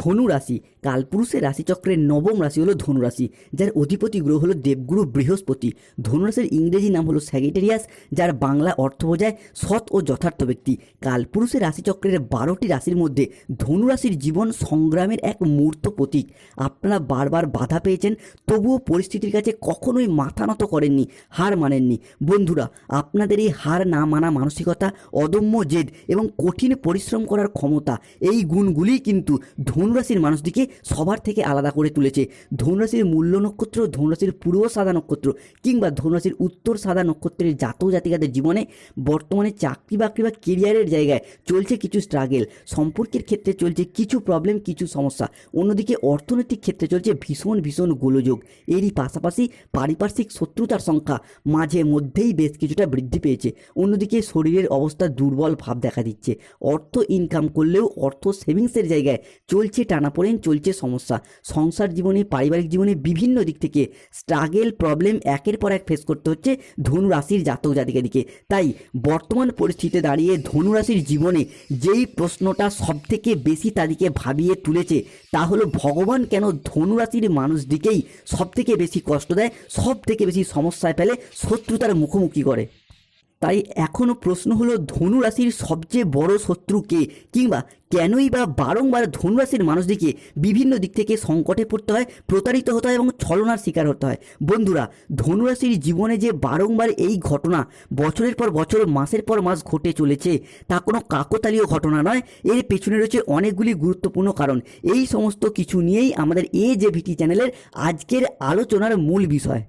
ধনু রাশি কালপুরুষের রাশিচক্রের নবম রাশি হলো ধনু রাশি যার অধিপতি গ্রহ হলো দেবগুরু বৃহস্পতি। ধনুরাশির ইংরেজি নাম হলো স্যাগিটেরিয়াস যার বাংলা অর্থ বোঝায় সৎ ও যথার্থ ব্যক্তি। কালপুরুষের রাশিচক্রের বারোটি রাশির মধ্যে ধনুরাশির জীবন সংগ্রামের এক মূর্ত প্রতীক। আপনারা বারবার বাধা পেয়েছেন, তবুও পরিস্থিতির কাছে কখনোই মাথা নত করেননি, হার মানেননি। বন্ধুরা, আপনাদের এই হার না মানা মানসিকতা অদম্য জেদ এবং কঠিন পরিশ্রম করার ক্ষমতা, এই গুণগুলি কিন্তু ধনুরাশির মানুষটিকে সবার থেকে আলাদা করে তুলেছে। ধনুরাশির মূল্য নক্ষত্র, ধনুরাশির পূর্ব সাদা নক্ষত্র কিংবা ধনুরাশির উত্তর সাদা নক্ষত্রের জাতক জাতিকাদের জীবনে বর্তমানে চাকরি বাকরি বা কেরিয়ারের জায়গায় চলছে কিছু স্ট্রাগেল সম্পর্কের ক্ষেত্রে চলছে কিছু প্রবলেম কিছু সমস্যা। অন্যদিকে অর্থনৈতিক ক্ষেত্রে চলছে ভীষণ ভীষণ গোলযোগ। এরই পাশাপাশি পারিপার্শ্বিক শত্রুতার সংখ্যা মাঝে মধ্যেই বেশ কিছুটা বৃদ্ধি পেয়েছে। অন্যদিকে শরীরের অবস্থা দুর্বল ভাব দেখা দিচ্ছে। অর্থ ইনকাম করলেও অর্থ সেভিংসের জায়গায় চলছে টানাপোড়েন চলছে সমস্যা। সংসার জীবনে, পারিবারিক জীবনে বিভিন্ন দিক থেকে স্ট্রাগেল প্রবলেম একের পর এক ফেস করতে হচ্ছে ধনু রাশির জাতক জাতিকাদিকে। তাই বর্তমান পরিস্থিতিতে দাঁড়িয়ে ধনু রাশির জীবনে যেই প্রশ্নটা সবথেকে বেশি তাদেরকে ভাবিয়ে তুলেছে, তা হলো ভগবান কেন ধনু রাশির মানুষদিকেই সবথেকে বেশি কষ্ট দেয় সব থেকে বেশি সমস্যায় ফেলে, শত্রুতার মুখোমুখি করে? তাই এখনও প্রশ্ন হলো ধনু রাশির সবচেয়ে বড় শত্রু কে? কিংবা কেনই বা বারংবার ধনু রাশির মানুষদিকে বিভিন্ন দিক থেকে সংকটে পড়তে হয়, প্রতারিত হতে হয় এবং ছলনার শিকার হতে হয়? বন্ধুরা, ধনু রাশির জীবনে যে বারংবার এই ঘটনা বছরের পর বছর, মাসের পর মাস ঘটে চলেছে, তা কোনো কাকতালীয় ঘটনা নয়। এর পেছনে রয়েছে অনেকগুলি গুরুত্বপূর্ণ কারণ। এই সমস্ত কিছু নিয়েই আমাদের এ জে ভিটি চ্যানেলের আজকের আলোচনার মূল বিষয়।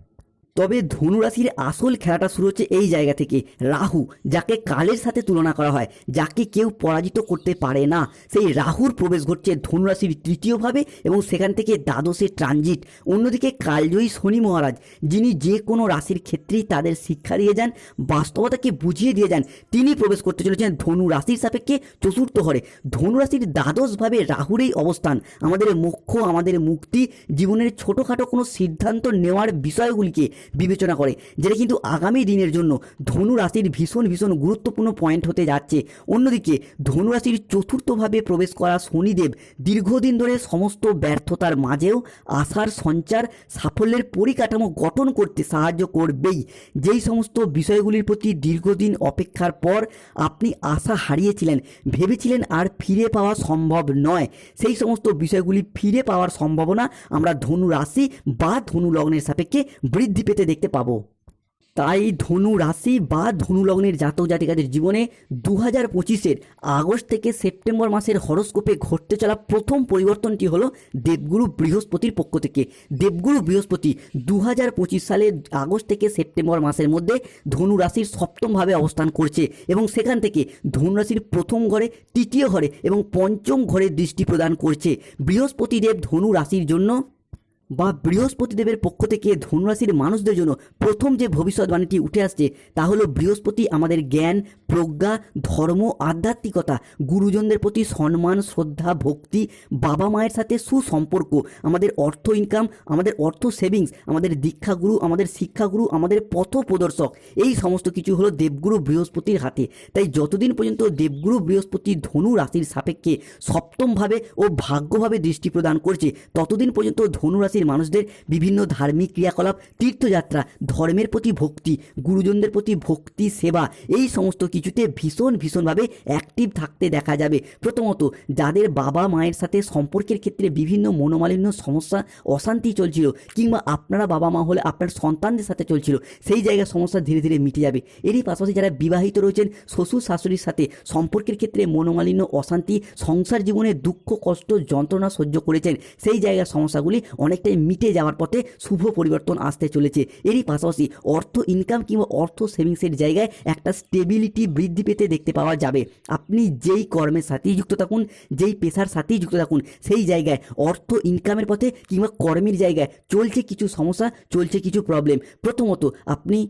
তবে ধনুরাশির আসল খেলাটা শুরু হচ্ছে এই জায়গা থেকে। রাহু, যাকে কালের সাথে তুলনা করা হয়, যাকে কেউ পরাজিত করতে পারে না। সেই রাহুর প্রবেশ ঘটছে ধনুরাশির তৃতীয়ভাবে এবং সেখান থেকে দ্বাদশে ট্রানজিট। অন্যদিকে কালজয়ী শনি মহারাজ, যিনি যে কোনো রাশির ক্ষেত্রেই তাদের শিক্ষা দিয়ে যান, বাস্তবতাকে বুঝিয়ে দিয়ে যান, তিনি প্রবেশ করতে চলেছেন ধনু রাশির সাপেক্ষে চতুর্থ ঘরে ধনুরাশির দ্বাদশভাবে রাহুর এই অবস্থান, আমাদের মোক্ষ, আমাদের মুক্তি, জীবনের ছোটোখাটো কোনো সিদ্ধান্ত নেওয়ার বিষয়গুলিকে বিবেচনা করে, যেটা কিন্তু আগামী দিনের জন্য ধনু রাশির ভীষণ ভীষণ গুরুত্বপূর্ণ পয়েন্ট হতে যাচ্ছে। অন্যদিকে, ধনু রাশির চতুর্থভাবে প্রবেশ করা শনিদেব দীর্ঘদিন ধরে সমস্ত ব্যর্থতার মাঝেও আশার সঞ্চার, সাফল্যের পরিকাঠামো গঠন করতে সাহায্য করবেই। যেই সমস্ত বিষয়গুলির প্রতি দীর্ঘদিন অপেক্ষার পর আপনি আশা হারিয়েছিলেন, ভেবেছিলেন আর ফিরে পাওয়া সম্ভব নয়, সেই সমস্ত বিষয়গুলি ফিরে পাওয়ার সম্ভাবনা আমরা ধনু রাশি বা ধনু লগ্নের সাপেক্ষে বৃদ্ধি পেতে দেখতে পাবো। তাই ধনু রাশি বা ধনু লগ্নের জাতক জাতিকাদের জীবনে দু হাজার পঁচিশের আগস্ট থেকে সেপ্টেম্বর মাসের হরস্কোপে ঘটতে চলা প্রথম পরিবর্তনটি হলো দেবগুরু বৃহস্পতির পক্ষ থেকে। দেবগুরু বৃহস্পতি দু হাজার পঁচিশ সালের আগস্ট থেকে সেপ্টেম্বর মাসের মধ্যে ধনু রাশির সপ্তমভাবে অবস্থান করছে এবং সেখান থেকে ধনু রাশির প্রথম ঘরে, তৃতীয় ঘরে এবং পঞ্চম ঘরে দৃষ্টি প্রদান করছে। বৃহস্পতিদেব ধনু রাশির জন্য বা বৃহস্পতিদেবের পক্ষ থেকে ধনুরাশির মানুষদের জন্য প্রথম যে ভবিষ্যৎবাণীটি উঠে আসছে, তা হলো বৃহস্পতি আমাদের জ্ঞান, প্রজ্ঞা, ধর্ম, আধ্যাত্মিকতা, গুরুজনদের প্রতি সম্মান, শ্রদ্ধা, ভক্তি, বাবা মায়ের সাথে সুসম্পর্ক, আমাদের অর্থ ইনকাম আমাদের অর্থ সেভিংস আমাদের দীক্ষাগুরু, আমাদের শিক্ষাগুরু, আমাদের পথ প্রদর্শক এই সমস্ত কিছু হলো দেবগুরু বৃহস্পতির হাতে। তাই যতদিন পর্যন্ত দেবগুরু বৃহস্পতি ধনু রাশির সাপেক্ষে সপ্তমভাবে ও ভাগ্যভাবে দৃষ্টি প্রদান করছে, ততদিন পর্যন্ত ধনু রাশির মানুষদের বিভিন্ন ধার্মিক ক্রিয়াকলাপ, তীর্থযাত্রা, ধর্মের প্রতি ভক্তি, গুরুজনদের প্রতি ভক্তি, সেবা, এই সমস্ত কিছুতে ভীষণ ভীষণভাবে অ্যাক্টিভ থাকতে দেখা যাবে। প্রথমত, যাদের বাবা মায়ের সাথে সম্পর্কের ক্ষেত্রে বিভিন্ন মনোমালিন্য, সমস্যা, অশান্তি চলছিল কিংবা আপনারা বাবা মা হলে আপনার সন্তানদের সাথে চলছিল, সেই জায়গার সমস্যা ধীরে ধীরে মিটে যাবে। এরই পাশাপাশি যারা বিবাহিত রয়েছেন, শ্বশুর শাশুড়ির সাথে সম্পর্কের ক্ষেত্রে মনোমালিন্য, অশান্তি, সংসার জীবনে দুঃখ, কষ্ট, যন্ত্রণা সহ্য করেছেন, সেই জায়গার সমস্যাগুলি অনেকটাই মিটে যাওয়ার পথে শুভ পরিবর্তন আসতে চলেছে। এরই পাশাপাশি অর্থ ইনকাম কিংবা অর্থ সেভিংসের জায়গায় একটা স্টেবিলিটি বৃদ্ধি পেতে দেখতে পাওয়া যাবে। আপনি যেই কর্মের সাথেই যুক্ত থাকুন, যেই পেশার সাথেই যুক্ত থাকুন, সেই জায়গায় অর্থ ইনকামের পথে কিংবা কর্মের জায়গায় চলছে কিছু সমস্যা, চলছে কিছু প্রবলেম প্রথমত আপনি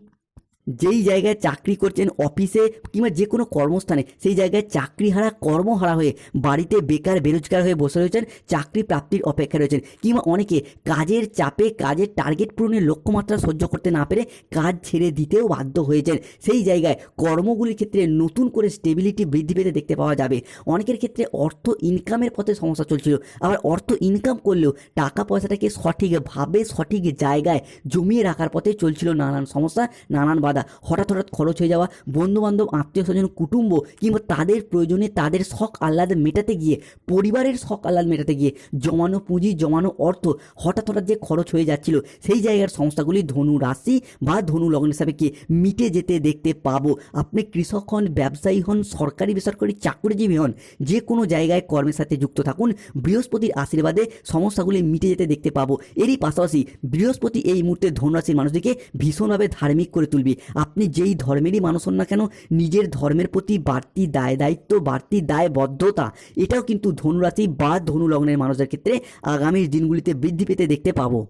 যেই জায়গায় চাকরি করছেন অফিসে কিংবা যে কোনো কর্মস্থানে, সেই জায়গায় চাকরিহারা কর্মহারা হয়ে বাড়িতে বেকার, বেরোজগার হয়ে বসে রয়েছেন, চাকরি প্রাপ্তির অপেক্ষায় রয়েছেন। কিংবা অনেকে কাজের চাপে, কাজের টার্গেট পূরণের লক্ষ্যমাত্রা সহ্য করতে না পেরে কাজ ছেড়ে দিতেও বাধ্য হয়েছেন। সেই জায়গায় কর্মগুলির ক্ষেত্রে নতুন করে স্টেবিলিটি বৃদ্ধি পেতে দেখতে পাওয়া যাবে। অনেকের ক্ষেত্রে অর্থ ইনকামের পথে সমস্যা চলছিল। আবার অর্থ ইনকাম করলেও টাকা পয়সাটাকে সঠিকভাবে, সঠিক জায়গায় জমিয়ে রাখার পথে চলছিল নানান সমস্যা, নানান বাধা। হঠাৎ হঠাৎ খরচ হয়ে যাওয়া বন্ধু বান্ধব আত্মীয় স্বজন কুটুম্ব কিংবা তাদের প্রয়োজনে তাদের শখ আহ্লাদ মেটাতে গিয়ে, পরিবারের শখ আহ্লাদ মেটাতে গিয়ে জমানো পুঁজি, জমানো অর্থ হঠাৎ হঠাৎ যে খরচ হয়ে যাচ্ছিল, সেই জায়গার সমস্যাগুলি ধনু রাশি বা ধনু লগ্ন হিসাবে কি মিটে যেতে দেখতে পাবো। আপনি কৃষক হন, ব্যবসায়ী হন, সরকারি, বেসরকারি, চাকরিজীবী হন, যে কোনো জায়গায় কর্মের সাথে যুক্ত থাকুন, বৃহস্পতির আশীর্বাদে সমস্যাগুলি মিটে যেতে দেখতে পাবো। এরই পাশাপাশি বৃহস্পতি এই মুহূর্তে ধনুরাশির মানুষদেরকে ভীষণভাবে ধার্মিক করে তুলবে। আপনি যেই ধর্মেরই মানুষ হন না কেন, নিজের ধর্মের প্রতি বাড়তি দায় দায়িত্ব, বাড়তি দায়বদ্ধতা এটাও কিন্তু ধনুরাশি বা ধনুলগ্নের মানুষদের ক্ষেত্রে আগামী দিনগুলিতে বৃদ্ধি পেতে দেখতে পাবো।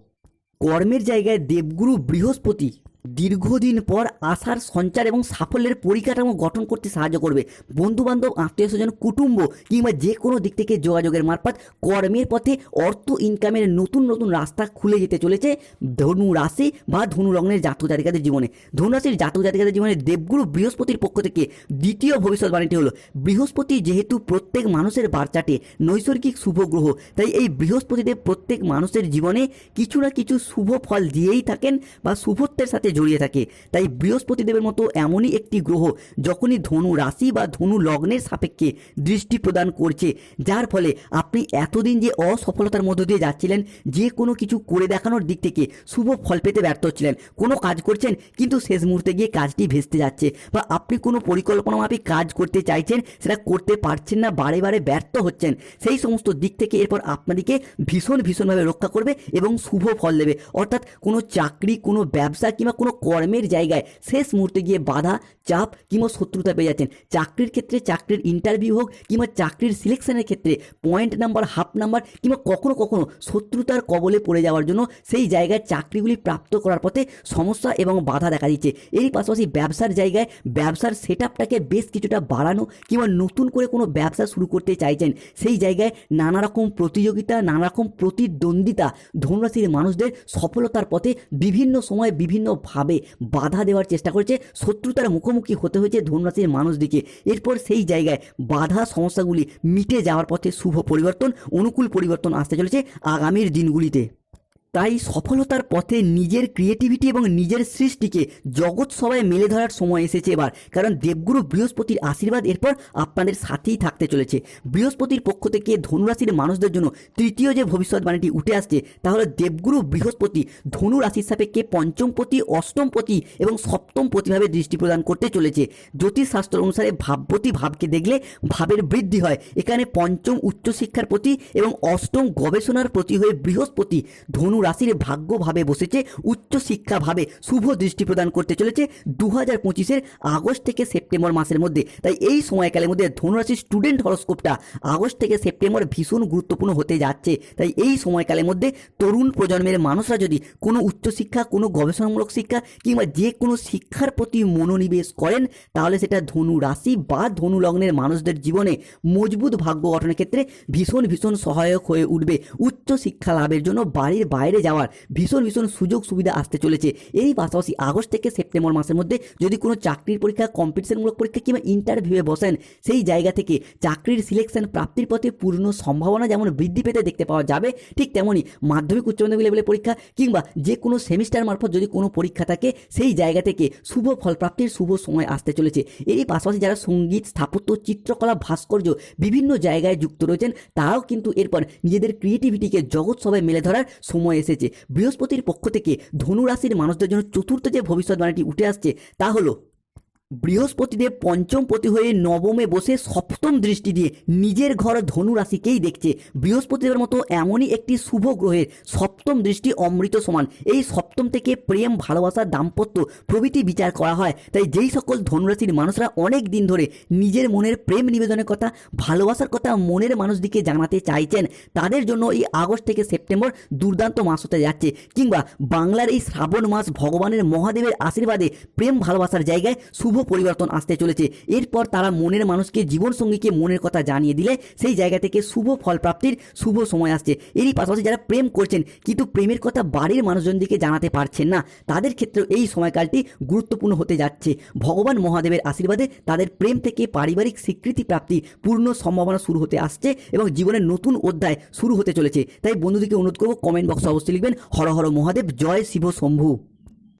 কর্মের জায়গায় দেবগুরু বৃহস্পতি দীর্ঘদিন পর আশার সঞ্চার এবং সাফল্যের পরিকাঠামো গঠন করতে সাহায্য করবে। বন্ধুবান্ধব, আত্মীয় স্বজন, কুটুম্ব কিংবা যে কোনো দিক থেকে যোগাযোগের মারফত কর্মের পথে অর্থ ইনকামের নতুন নতুন রাস্তা খুলে যেতে চলেছে ধনু রাশি বা ধনু লগ্নের জাতক জাতিকাদের জীবনে। ধনু রাশির জাতক জাতিকাদের জীবনে দেবগুরু বৃহস্পতির পক্ষ থেকে দ্বিতীয় ভবিষ্যৎবাণীটি হলো, বৃহস্পতি যেহেতু প্রত্যেক মানুষের বার্চাটে নৈসর্গিক শুভ গ্রহ, তাই এই বৃহস্পতিদেব প্রত্যেক মানুষের জীবনে কিছু না কিছু শুভ ফল দিয়েই থাকেন বা শুভত্বের সাথে জড়িয়ে থাকে। তাই বৃহস্পতি দেবের মতো এমনই একটি গ্রহ যখনই ধনু রাশি বা ধনু লগ্নের সাপেক্ষে দৃষ্টি প্রদান করছে, যার ফলে আপনি এতদিন যে অসফলতার মধ্য দিয়ে যাচ্ছিলেন, যে কোনো কিছু করে দেখানোর দিক থেকে শুভ ফল পেতে ব্যর্থ হচ্ছিলেন। কোনো কাজ করছেন, কিন্তু শেষ মুহূর্তে গিয়ে কাজটি ভেস্তে যাচ্ছে বা আপনি কোনো পরিকল্পনা মাফিক কাজ করতে চাইছেন, সেটা করতে পারছেন না, বারে বারে ব্যর্থ হচ্ছেন। সেই সমস্ত দিক থেকে এরপর আপনাদেরকে ভীষণ ভীষণভাবে রক্ষা করবে এবং শুভ ফল দেবে। অর্থাৎ কোনো চাকরি, কোনো ব্যবসা কিংবা কোনো কর্মের জায়গায় শেষ মুহূর্তে গিয়ে বাধা, চাপ কিংবা শত্রুতা পেয়ে যাচ্ছেন। চাকরির ক্ষেত্রে চাকরির ইন্টারভিউ হোক কিংবা চাকরির সিলেকশনের ক্ষেত্রে পয়েন্ট নাম্বার হাফ নাম্বার কিংবা কখনো কখনো শত্রুতার কবলে পড়ে যাওয়ার জন্য সেই জায়গায় চাকরিগুলি প্রাপ্ত করার পথে সমস্যা এবং বাধা দেখা দিচ্ছে। এরই পাশাপাশি ব্যবসার জায়গায় ব্যবসার সেট বেশ কিছুটা বাড়ানো কিংবা নতুন করে কোনো ব্যবসা শুরু করতে চাইছেন, সেই জায়গায় নানা রকম প্রতিযোগিতা নানা রকম প্রতিদ্বন্দ্বিতা ধনুরাশির মানুষদের সফলতার পথে বিভিন্ন সময় বিভিন্নভাবে বাধা দেওয়ার চেষ্টা করেছে। শত্রুতার মুখোমুখি হতে হয়েছে ধনুরাশির মানুষদিকে। এরপর সেই জায়গায় বাধা সমস্যাগুলি মিটে যাওয়ার পথে শুভ পরিবর্তন, অনুকূল পরিবর্তন আসতে চলেছে আগামীর দিনগুলিতে। তাই সফলতার পথে নিজের ক্রিয়েটিভিটি এবং নিজের সৃষ্টিকে জগৎ সবাই মেলে ধরার সময় এসেছে এবার। কারণ দেবগুরু বৃহস্পতির আশীর্বাদ এরপর আপনাদের সাথেই থাকতে চলেছে। বৃহস্পতির পক্ষ থেকে ধনুরাশির মানুষদের জন্য তৃতীয় যে ভবিষ্যৎবাণীটি উঠে আসছে তাহলে দেবগুরু বৃহস্পতি ধনু রাশির সাপেক্ষে পঞ্চমপতি, অষ্টমপতি এবং সপ্তমপতিভাবে দৃষ্টি প্রদান করতে চলেছে। জ্যোতিষশাস্ত্র অনুসারে ভাবপতি ভাবকে দেখলে ভাবের বৃদ্ধি হয়। এখানে পঞ্চম উচ্চশিক্ষার প্রতি এবং অষ্টম গবেষণার প্রতি হয়ে বৃহস্পতি ধনু রাশির ভাগ্যভাবে বসেছে, উচ্চশিক্ষাভাবে শুভ দৃষ্টি প্রদান করতে চলেছে দু হাজার পঁচিশের আগস্ট থেকে সেপ্টেম্বর মাসের মধ্যে। তাই এই সময়কালের মধ্যে ধনুরাশির স্টুডেন্ট হরস্কোপটা আগস্ট থেকে সেপ্টেম্বর ভীষণ গুরুত্বপূর্ণ হতে যাচ্ছে। তাই এই সময়কালের মধ্যে তরুণ প্রজন্মের মানুষরা যদি কোনো উচ্চশিক্ষা, কোনো গবেষণামূলক শিক্ষা কিংবা যে কোনো শিক্ষার প্রতি মনোনিবেশ করেন, তাহলে সেটা ধনু রাশি বা ধনু লগ্নের মানুষদের জীবনে মজবুত ভাগ্য গঠনের ক্ষেত্রে ভীষণ ভীষণ সহায়ক হয়ে উঠবে। উচ্চ শিক্ষা লাভের জন্য বাড়ির বাইরে যাওয়ার ভীষণ ভীষণ সুযোগ সুবিধা আসতে চলেছে। এরই পাশাপাশি আগস্ট থেকে সেপ্টেম্বর মাসের মধ্যে যদি কোনো চাকরির পরীক্ষা কম্পিটিশনমূলক পরীক্ষা কিংবা ইন্টারভিউয়ে বসেন, সেই জায়গা থেকে চাকরির সিলেকশন প্রাপ্তির পথে পূর্ণ সম্ভাবনা যেমন বৃদ্ধি পেতে দেখতে পাওয়া যাবে, ঠিক তেমনই মাধ্যমিক, উচ্চ মাধ্যমিক লেভেলের পরীক্ষা কিংবা যে কোনো সেমিস্টার মারফত যদি কোনো পরীক্ষা থাকে, সেই জায়গা থেকে শুভ ফল প্রাপ্তির শুভ সময় আসতে চলেছে। এরই পাশাপাশি যারা সংগীত, স্থাপত্য, চিত্রকলা, ভাস্কর্য বিভিন্ন জায়গায় যুক্ত রয়েছেন, তারাও কিন্তু এরপর নিজেদের ক্রিয়েটিভিটিকে জগৎ সবাই মেলে ধরার সময় এসেছে। বৃহস্পতির পক্ষ থেকে ধনু রাশির মানুষদের জন্য চতুর্থ যে ভবিষ্যৎবাণীটি উঠে আসছে, তা হলো বৃহস্পতিদেব পঞ্চম পতি হয়ে নবমে বসে সপ্তম দৃষ্টি দিয়ে নিজের ঘর ধনু রাশিকেই দেখছে। বৃহস্পতিদেবের মতো এমনই একটি শুভ গ্রহের সপ্তম দৃষ্টি অমৃত সমান। এই সপ্তম থেকে প্রেম, ভালোবাসা, দাম্পত্য প্রভৃতি বিচার করা হয়। তাই যেই সকল ধনুরাশির মানুষরা অনেক দিন ধরে নিজের মনের প্রেম নিবেদনের কথা, ভালোবাসার কথা মনের মানুষদিকে জানাতে চাইছেন, তাদের জন্য এই আগস্ট থেকে সেপ্টেম্বর দুর্দান্ত মাস হতে যাচ্ছে। কিংবা বাংলার এই শ্রাবণ মাস ভগবানের মহাদেবের আশীর্বাদে প্রেম, ভালোবাসার জায়গায় শুভ পরিবর্তন আসতে চলেছে। এরপর তারা মনের মানুষকে, জীবনসঙ্গীকে মনের কথা জানিয়ে দিলে সেই জায়গা থেকে শুভ ফল প্রাপ্তির শুভ সময় আসছে। এরই পাশাপাশি যারা প্রেম করছেন, কিন্তু প্রেমের কথা বাড়ির মানুষজনদিকে জানাতে পারছেন না, তাদের ক্ষেত্রেও এই সময়কালটি গুরুত্বপূর্ণ হতে যাচ্ছে। ভগবান মহাদেবের আশীর্বাদে তাদের প্রেম থেকে পারিবারিক স্বীকৃতি প্রাপ্তি পূর্ণ সম্ভাবনা শুরু হতে আসছে এবং জীবনের নতুন অধ্যায় শুরু হতে চলেছে। তাই বন্ধুদেরকে অনুরোধ করব কমেন্ট বক্সে অবশ্যই লিখবেন। হর হর মহাদেব, জয় শিব শম্ভু।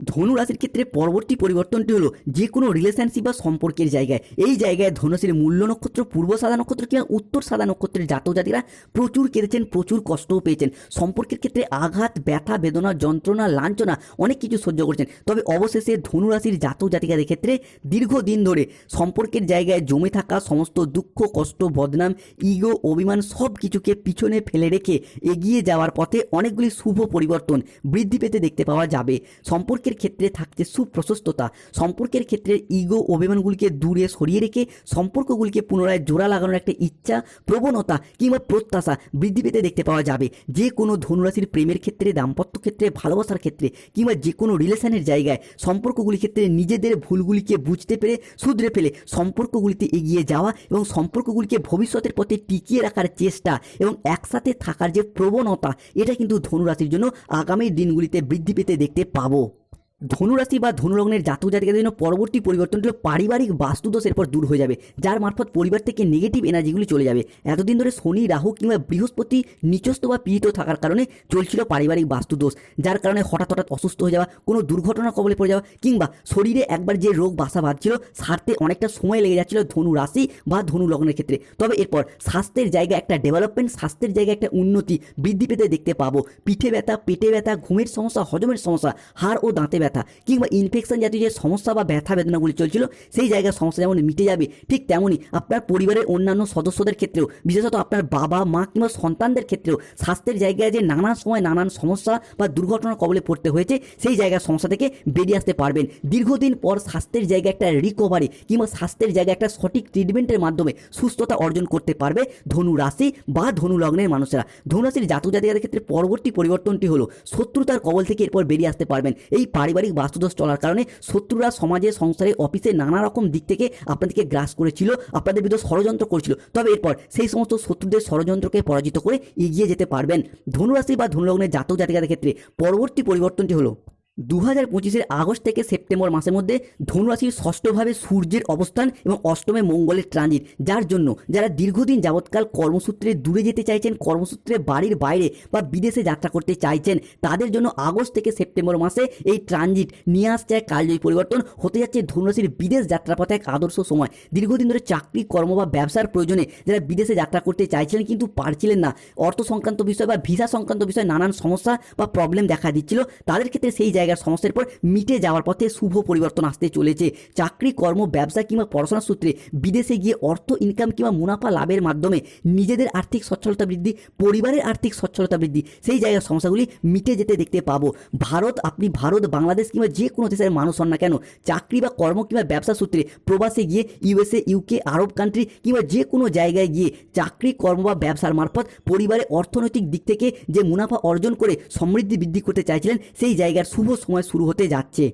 ধনু রাশির ক্ষেত্রে পরবর্তী পরিবর্তনটি হলো যে কোনো রিলেশনশিপ বা সম্পর্কের জায়গায়। এই জায়গায় ধনুরাশির মূল্য নক্ষত্র, পূর্ব সাদা নক্ষত্র কিংবা উত্তর সাদা নক্ষত্রের জাতক জাতিরা প্রচুর কেঁদেছেন প্রচুর কষ্টও পেয়েছেন। সম্পর্কের ক্ষেত্রে আঘাত, ব্যথা, বেদনা, যন্ত্রণা, লাঞ্ছনা অনেক কিছু সহ্য করছেন। তবে অবশেষে ধনুরাশির জাতক জাতিকাদের ক্ষেত্রে দীর্ঘদিন ধরে সম্পর্কের জায়গায় জমে থাকা সমস্ত দুঃখ, কষ্ট, বদনাম ইগো অভিমান সব কিছুকে পিছনে ফেলে রেখে এগিয়ে যাওয়ার পথে অনেকগুলি শুভ পরিবর্তন বৃদ্ধি পেতে দেখতে পাওয়া যাবে। সম্পর্কের ক্ষেত্রে থাকছে সুপ্রশস্ততা। সম্পর্কের ক্ষেত্রে ইগো অভিমানগুলিকে দূরে সরিয়ে রেখে সম্পর্কগুলিকে পুনরায় জোড়া লাগানোর একটা ইচ্ছা, প্রবণতা কিংবা প্রত্যাশা বৃদ্ধি পেতে দেখতে পাওয়া যাবে। যে কোনো ধনুরাশির প্রেমের ক্ষেত্রে, দাম্পত্য ক্ষেত্রে, ভালোবাসার ক্ষেত্রে কিংবা যে কোনো রিলেশনের জায়গায় সম্পর্কগুলির ক্ষেত্রে নিজেদের ভুলগুলিকে বুঝতে পেরে শুধরে ফেলে সম্পর্কগুলিতে এগিয়ে যাওয়া এবং সম্পর্কগুলিকে ভবিষ্যতের পথে টিকিয়ে রাখার চেষ্টা এবং একসাথে থাকার যে প্রবণতা, এটা কিন্তু ধনুরাশির জন্য আগামী দিনগুলিতে বৃদ্ধি পেতে দেখতে পাবো। ধনুরাশি বা ধনুলগ্নের জাতক জাতিকাদের জন্য পরবর্তী পরিবর্তনটি হলো পারিবারিক বাস্তুদোষ এরপর দূর হয়ে যাবে, যার মারফত পরিবার থেকে নেগেটিভ এনার্জিগুলি চলে যাবে। এতদিন ধরে শনি, রাহু কিংবা বৃহস্পতি নিচস্থ বা পীড়িত থাকার কারণে চলছিল পারিবারিক বাস্তুদোষ, যার কারণে হঠাৎ হঠাৎ অসুস্থ হয়ে যাওয়া, কোনো দুর্ঘটনার কবলে পড়ে যাওয়া কিংবা শরীরে একবার যে রোগ বাসা বাঁধছিল, সারতে অনেকটা সময় লেগে যাচ্ছিল ধনু রাশি বা ধনু লগ্নের ক্ষেত্রে। তবে এরপর স্বাস্থ্যের জায়গায় একটা ডেভেলপমেন্ট স্বাস্থ্যের জায়গায় একটা উন্নতি বৃদ্ধি পেতে দেখতে পাবো। পিঠে ব্যথা, পেটে ব্যথা, ঘুমের সমস্যা, হজমের সমস্যা, হাড় ও দাঁতে ব্যথা। কিংবা ইনফেকশন জাতীয় যে সমস্যা বা ব্যথা বেদনাগুলি চলছিল, সেই জায়গার সমস্যা যেমন মিটে যাবে, ঠিক তেমনই আপনার পরিবারের অন্যান্য সদস্যদের ক্ষেত্রেও, বিশেষত আপনার বাবা, মা কিংবা সন্তানদের ক্ষেত্রেও স্বাস্থ্যের জায়গায় যে নানান সময় নানান সমস্যা বা দুর্ঘটনার কবলে পড়তে হয়েছে, সেই জায়গার সমস্যা থেকে বেরিয়ে আসতে পারবেন। দীর্ঘদিন পর স্বাস্থ্যের জায়গায় একটা রিকভারি কিংবা স্বাস্থ্যের জায়গায় একটা সঠিক ট্রিটমেন্টের মাধ্যমে সুস্থতা অর্জন করতে পারবে ধনু রাশি বা ধনু লগ্নের মানুষেরা। ধনু রাশির জাতক জাতিকাদের ক্ষেত্রে পরবর্তী পরিবর্তনটি হলো শত্রুতার কবল থেকে এরপর বেরিয়ে আসতে পারবেন। এই পারিবারিক বাস্তুদোষ চলার কারণে শত্রুরা সমাজে, সংসারে, অফিসে নানা রকম দিক থেকে আপনাদেরকে গ্রাস করেছিল, আপনাদের বিরুদ্ধে ষড়যন্ত্র করেছিল। তবে এরপর সেই সমস্ত শত্রুদের ষড়যন্ত্রকে পরাজিত করে এগিয়ে যেতে পারবেন। ধনুরাশি বা ধনুলগ্নের জাতক জাতিকাদের ক্ষেত্রে পরবর্তী পরিবর্তনটি হলো দু হাজার পঁচিশের আগস্ট থেকে সেপ্টেম্বর মাসের মধ্যে ধনুরাশির ষষ্ঠভাবে সূর্যের অবস্থান এবং অষ্টমে মঙ্গলের ট্রানজিট, যার জন্য যারা দীর্ঘদিন যাবৎকাল কর্মসূত্রে দূরে যেতে চাইছেন, কর্মসূত্রে বাড়ির বাইরে বা বিদেশে যাত্রা করতে চাইছেন, তাদের জন্য আগস্ট থেকে সেপ্টেম্বর মাসে এই ট্রানজিট নিয়ে আসছে এক পরিবর্তন। হতে যাচ্ছে ধনুরাশির বিদেশ যাত্রাপথে এক আদর্শ সময়। দীর্ঘদিন ধরে চাকরি, কর্ম বা ব্যবসার প্রয়োজনে যারা বিদেশে যাত্রা করতে চাইছিলেন কিন্তু পারছিলেন না। অর্থ সংক্রান্ত বিষয় বা ভিসা সংক্রান্ত বিষয়ে নানান সমস্যা বা প্রবলেম দেখা দিচ্ছিল। তাদের ক্ষেত্রে সেই জায়গার সমস্যার পর মিটে যাওয়ার পথে শুভ পরিবর্তন আসতে চলেছে। চাকরি, কর্ম, ব্যবসা কিংবা পড়াশোনার সূত্রে বিদেশে গিয়ে অর্থ ইনকাম কিংবা মুনাফা লাভের মাধ্যমে নিজেদের আর্থিক সচ্ছলতা বৃদ্ধি, পরিবারের আর্থিক সচ্ছলতা বৃদ্ধি, সেই জায়গার সমস্যাগুলি মিটে যেতে দেখতে পাবো। ভারত, আপনি ভারত, বাংলাদেশ কিংবা যে কোনো দেশের মানুষ হন না কেন, চাকরি বা কর্ম কিংবা ব্যবসা সূত্রে প্রবাসে গিয়ে ইউএসএ ইউকে আরব কান্ট্রি কিংবা যে কোনো জায়গায় গিয়ে চাকরি, কর্ম বা ব্যবসার মারফত পরিবারের অর্থনৈতিক দিক থেকে যে মুনাফা অর্জন করে সমৃদ্ধি বৃদ্ধি করতে চাইছিলেন, সেই জায়গার শুভ সময় শুরু হতে যাচ্ছে।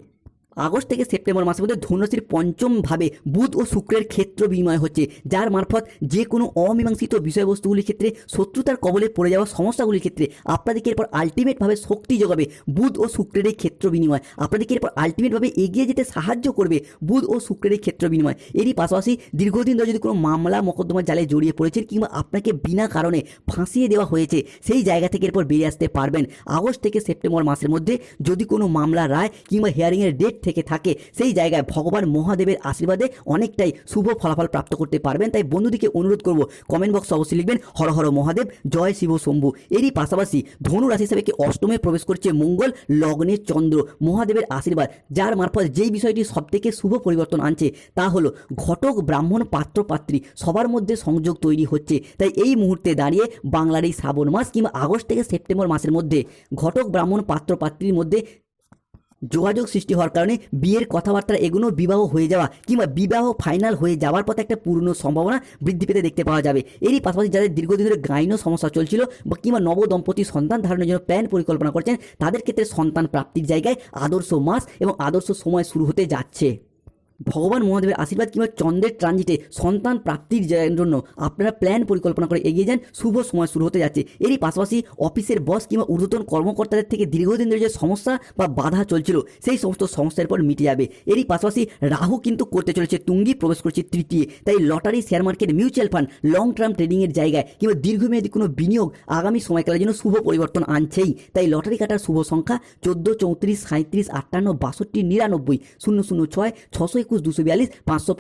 আগস্ট থেকে সেপ্টেম্বর মাসের মধ্যে ধনুরাশির পঞ্চম ভাবে বুধ ও শুক্রের ক্ষেত্র বিনিময় হচ্ছে, যার মারফত যে কোনো অমীমাংসিত বিষয়বস্তুগুলির ক্ষেত্রে শত্রুতার কবলে পড়ে যাওয়া সমস্যাগুলির ক্ষেত্রে আপনাদেরকে এরপর আলটিমেটভাবে শক্তি যোগাবে বুধ ও শুক্রের এই ক্ষেত্র বিনিময়। আপনাদেরকে এরপর আলটিমেটভাবে এগিয়ে যেতে সাহায্য করবে বুধ ও শুক্রের এই ক্ষেত্র বিনিময়। এরই পাশাপাশি দীর্ঘদিন ধরে যদি কোনো মামলা মোকদ্দমা জালে জড়িয়ে পড়েছেন কিংবা আপনাকে বিনা কারণে ফাঁসিয়ে দেওয়া হয়েছে, সেই জায়গা থেকে এরপর বেরিয়ে আসতে পারবেন। আগস্ট থেকে সেপ্টেম্বর মাসের মধ্যে যদি কোনো মামলা রায় কিংবা হিয়ারিংয়ের ডেট থেকে থাকে, সেই জায়গায় ভগবান মহাদেবের আশীর্বাদে অনেকটাই শুভ ফলাফল প্রাপ্ত করতে পারবেন। তাই বন্ধুদিকে অনুরোধ করব কমেন্ট বক্সে অবশ্যই লিখবেন, হর হর মহাদেব, জয় শিব শম্ভু। এরই পাশাপাশি ধনু রাশি হিসাবে কি অষ্টমে প্রবেশ করছে মঙ্গল, লগ্নে চন্দ্র। মহাদেবের আশীর্বাদ, যার মারফত যেই বিষয়টি সবথেকে শুভ পরিবর্তন আনছে, তা হলো ঘটক ব্রাহ্মণ পাত্র পাত্রী সবার মধ্যে সংযোগ তৈরি হচ্ছে। তাই এই মুহূর্তে দাঁড়িয়ে বাংলার এই শ্রাবণ মাস কিংবা আগস্ট থেকে সেপ্টেম্বর মাসের মধ্যে ঘটক ব্রাহ্মণ পাত্র পাত্রীর মধ্যে যোগাযোগ সৃষ্টি হওয়ার কারণে বিয়ের কথাবার্তা এগুলো বিবাহ হয়ে যাওয়া কিংবা বিবাহ ফাইনাল হয়ে যাওয়ার পথে একটা পূর্ণ সম্ভাবনা বৃদ্ধি পেতে দেখতে পাওয়া যাবে। এরই পাশাপাশি যাদের দীর্ঘদিন ধরে গাইনও সমস্যা চলছিল বা কিংবা নব দম্পতি সন্তান ধারণের জন্য প্ল্যান পরিকল্পনা করছেন, তাদের ক্ষেত্রে সন্তান প্রাপ্তির জায়গায় আদর্শ মাস এবং আদর্শ সময় শুরু হতে যাচ্ছে। ভগবান মহাদেবের আশীর্বাদ কিংবা চন্দ্রের ট্রানজিটে সন্তান প্রাপ্তির জন্য আপনারা প্ল্যান পরিকল্পনা করে এগিয়ে যান। শুভ সময় শুরু হতে যাচ্ছে। এরই পাশাপাশি অফিসের বস কিংবা ঊর্ধ্বতন কর্মকর্তাদের থেকে দীর্ঘদিন ধরে যে সমস্যা বা বাধা চলছিল, সেই সমস্ত সমস্যার পর মিটে যাবে। এরই পাশাপাশি রাহু কিন্তু করতে চলেছে তুঙ্গি, প্রবেশ করছে তৃতীয়। তাই lottery share market mutual fund long term ট্রেডিংয়ের জায়গায় কিংবা দীর্ঘমেয়াদী কোনো বিনিয়োগ আগামী সময়কালের জন্য শুভ পরিবর্তন আনছেই। তাই লটারি কাটার শুভ সংখ্যা চোদ্দ, চৌত্রিশ সাঁত্রিশ আটান্ন, বাষট্টি, নিরানব্বই, শূন্য শূন্য, ছয়, ছশো একুশ দুশো বিয়াল্লিশ পাঁচশো